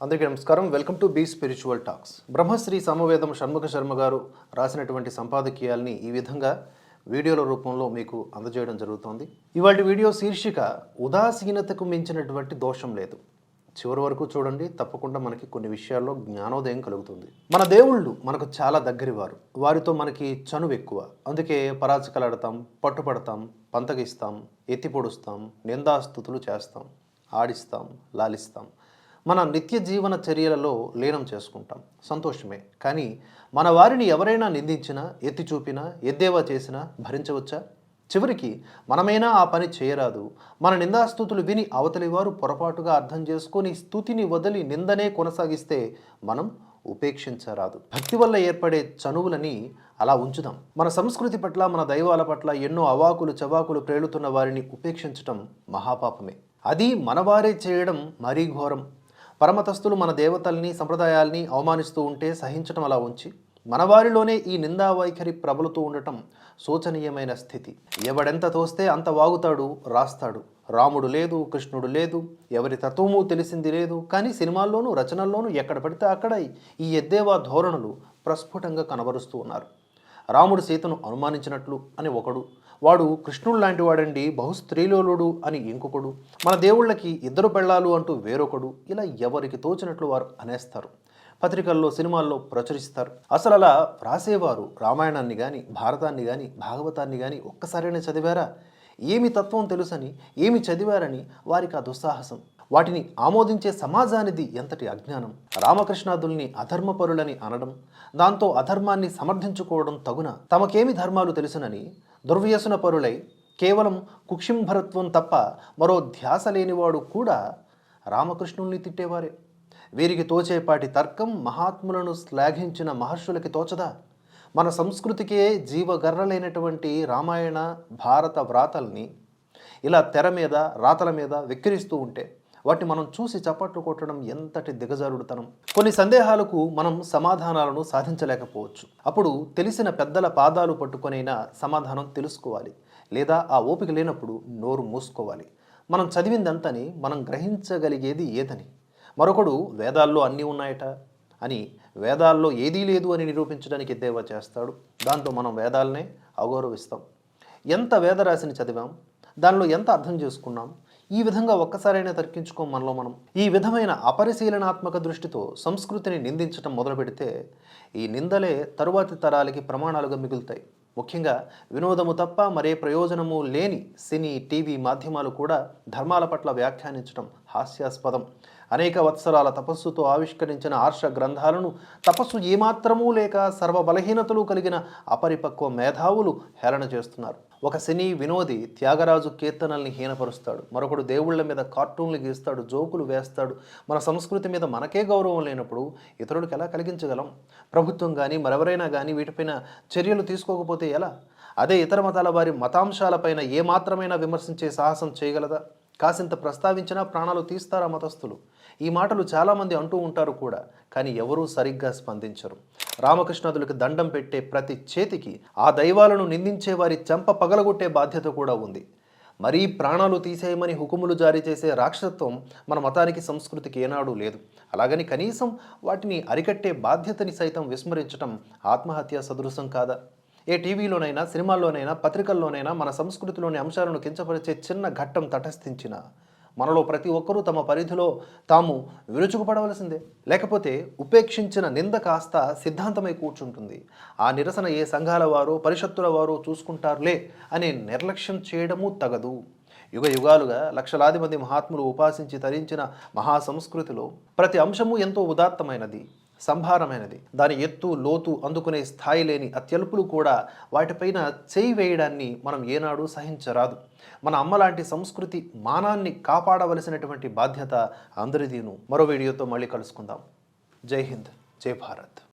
అందరికీ నమస్కారం. Welcome to be spiritual talks. Brahmasri Samavedam Shanmukha Sarma గారు రాసినటువంటి సంపాదకీయాల్ని ఈ విధంగా వీడియోల రూపంలో మీకు అందజేయడం జరుగుతోంది. ఇవాటి వీడియో శీర్షిక ఉదాసీనతకు మించినటువంటి దోషం లేదు. చివరి వరకు చూడండి. తప్పకుండా మనకి కొన్ని విషయాల్లో జ్ఞానోదయం కలుగుతుంది. మన దేవుళ్ళు మనకు చాలా దగ్గరివారు. వారితో మనకి చనువు ఎక్కువ. అందుకే పరాచకలాడతాం పట్టుపడతాం పంతగిస్తాం ఎత్తి పొడుస్తాం నిందాస్తుతులు చేస్తాం ఆడిస్తాం లాలిస్తాం. మన నిత్య జీవన చర్యలలో లీనం చేసుకుంటాం. సంతోషమే. కానీ మన వారిని ఎవరైనా నిందించినా ఎత్తి చూపినా ఎద్దేవా చేసినా భరించవచ్చా? చివరికి మనమైనా ఆ పని చేయరాదు. మన నిందాస్తుతులు విని అవతలి వారు పొరపాటుగా అర్థం చేసుకొని స్థుతిని వదిలి నిందనే కొనసాగిస్తే మనం ఉపేక్షించరాదు. భక్తి వల్ల ఏర్పడే చనువులని అలా ఉంచుదాం. మన సంస్కృతి పట్ల మన దైవాల పట్ల ఎన్నో అవాకులు చవాకులు ప్రేలుతున్న వారిని ఉపేక్షించటం మహాపాపమే. అది మనవారే చేయడం మరీ ఘోరం. పరమతస్తులు మన దేవతల్ని సంప్రదాయాల్ని అవమానిస్తూ ఉంటే సహించటం అలా ఉంచి మన వారిలోనే ఈ నిందా వైఖరి ప్రబలుతూ ఉండటం శోచనీయమైన స్థితి. ఎవడెంత తోస్తే అంత వాగుతాడు రాస్తాడు. రాముడు లేదు కృష్ణుడు లేదు ఎవరి తత్వము తెలిసింది లేదు. కానీ సినిమాల్లోనూ రచనల్లోనూ ఎక్కడ పడితే అక్కడ ఈ ఎద్దేవా ధోరణులు ప్రస్ఫుటంగా కనబరుస్తూ ఉన్నారు. రాముడు సీతను అనుమానించినట్లు అని ఒకడు వాడు కృష్ణుడు లాంటి వాడండి బహుస్త్రీలోలుడు అని ఇంకొకడు. మన దేవుళ్ళకి ఇద్దరు పెళ్ళాలు అంటూ వేరొకడు. ఇలా ఎవరికి తోచినట్లు వారు అనేస్తారు. పత్రికల్లో సినిమాల్లో ప్రచురిస్తారు. అసలు అలా రాసేవారు రామాయణాన్ని కానీ భారతాన్ని కానీ భాగవతాన్ని కానీ ఒక్కసారైనా చదివారా? ఏమి తత్వం తెలుసని ఏమి చదివారని వారికి ఆ దుస్సాహసం వాటిని ఆమోదించే సమాజానిది ఎంతటి అజ్ఞానం? రామకృష్ణాదుల్ని అధర్మపరులని అనడం దాంతో అధర్మాన్ని సమర్థించుకోవడం తగున తమకేమి ధర్మాలు తెలుసునని దుర్వ్యసన పరులై కేవలం కుక్షింభరత్వం తప్ప మరో ధ్యాస లేనివాడు కూడా రామకృష్ణుల్ని తిట్టేవారే. వీరికి తోచేపాటి తర్కం మహాత్ములను శ్లాఘించిన మహర్షులకి తోచదా? మన సంస్కృతికే జీవగర్రలైనటువంటి రామాయణ భారత వ్రాతల్ని ఇలా తెర మీద రాతల మీద వెక్కిరిస్తూ ఉంటే వాటిని మనం చూసి చప్పట్లు కొట్టడం ఎంతటి దిగజారుడుతనం. కొన్ని సందేహాలకు మనం సమాధానాలను సాధించలేకపోవచ్చు. అప్పుడు తెలిసిన పెద్దల పాదాలు పట్టుకొనైనా సమాధానం తెలుసుకోవాలి. లేదా ఆ ఓపిక లేనప్పుడు నోరు మూసుకోవాలి. మనం చదివిందంతని మనం గ్రహించగలిగేది ఏదని. మరొకడు వేదాల్లో అన్నీ ఉన్నాయట అని వేదాల్లో ఏదీ లేదు అని నిరూపించడానికి ఎద్దేవా చేస్తాడు. దాంతో మనం వేదాలనే అగౌరవిస్తాం. ఎంత వేదరాశిని చదివాం? దానిలో ఎంత అర్థం చేసుకున్నాం? ఈ విధంగా ఒక్కసారైనా తర్కించుకోం మనలో మనం. ఈ విధమైన అపరిశీలనాత్మక దృష్టితో సంస్కృతిని నిందించటం మొదలు పెడితే ఈ నిందలే తరువాతి తరాలకి ప్రమాణాలుగా మిగులుతాయి. ముఖ్యంగా వినోదము తప్ప మరే ప్రయోజనము లేని సినీ టీవీ మాధ్యమాలు కూడా ధర్మాల పట్ల వ్యాఖ్యానించడం హాస్యాస్పదం. అనేక వత్సరాల తపస్సుతో ఆవిష్కరించిన ఆర్ష గ్రంథాలను తపస్సు ఏమాత్రమూ లేక సర్వబలహీనతలు కలిగిన అపరిపక్వ మేధావులు హేళన చేస్తున్నారు. ఒక సినీ వినోది త్యాగరాజు కీర్తనల్ని హీనపరుస్తాడు. మరొకడు దేవుళ్ళ మీద కార్టూన్లు గీస్తాడు జోకులు వేస్తాడు. మన సంస్కృతి మీద మనకే గౌరవం లేనప్పుడు ఇతరులకు ఎలా కలిగించగలం? ప్రభుత్వం కానీ మరెవరైనా కానీ వీటిపైన చర్యలు తీసుకోకపోతే ఎలా? అదే ఇతర మతాల వారి మతాంశాలపైన ఏమాత్రమైనా విమర్శించే సాహసం చేయగలదా? కాసింత ప్రస్తావించినా ప్రాణాలు తీస్తారా మతస్థులు? ఈ మాటలు చాలామంది అంటూ ఉంటారు కూడా కానీ ఎవరూ సరిగ్గా స్పందించరు. రామకృష్ణాదులకు దండం పెట్టే ప్రతి చేతికి ఆ దైవాలను నిందించే వారి చెంప పగలగొట్టే బాధ్యత కూడా ఉంది. మరీ ప్రాణాలు తీసేయమని హుకుములు జారీ చేసే రాక్షసత్వం మన మతానికి సంస్కృతికి ఏనాడూ లేదు. అలాగని కనీసం వాటిని అరికట్టే బాధ్యతని సైతం విస్మరించటం ఆత్మహత్య సదృశం కాదా? ఏ టీవీలోనైనా సినిమాల్లోనైనా పత్రికల్లోనైనా మన సంస్కృతిలోని అంశాలను కించపరిచే చిన్న ఘట్టం తటస్థించిన మనలో ప్రతి ఒక్కరూ తమ పరిధిలో తాము విరుచుకుపడవలసిందే. లేకపోతే ఉపేక్షించిన నింద కాస్త సిద్ధాంతమై కూర్చుంటుంది. ఆ నిరసన ఏ సంఘాల వారో పరిషత్తుల వారో చూసుకుంటారులే అనే నిర్లక్ష్యం చేయడము తగదు. యుగ యుగాలుగా లక్షలాది మంది మహాత్ములు ఉపాసించి తరించిన మహా సంస్కృతిలో ప్రతి అంశము ఎంతో ఉదాత్తమైనది. సంభారమైనది. దాని ఎత్తు లోతు అందుకునే స్థాయి లేని అత్యల్పులు కూడా వాటిపైన చేయి వేయడాన్ని మనం ఏనాడు సహించరాదు. మన అమ్మ లాంటి సంస్కృతి మానాన్ని కాపాడవలసినటువంటి బాధ్యత అందరిదీను. మరో వీడియోతో మళ్ళీ కలుసుకుందాం. జై హింద్. జై భారత్.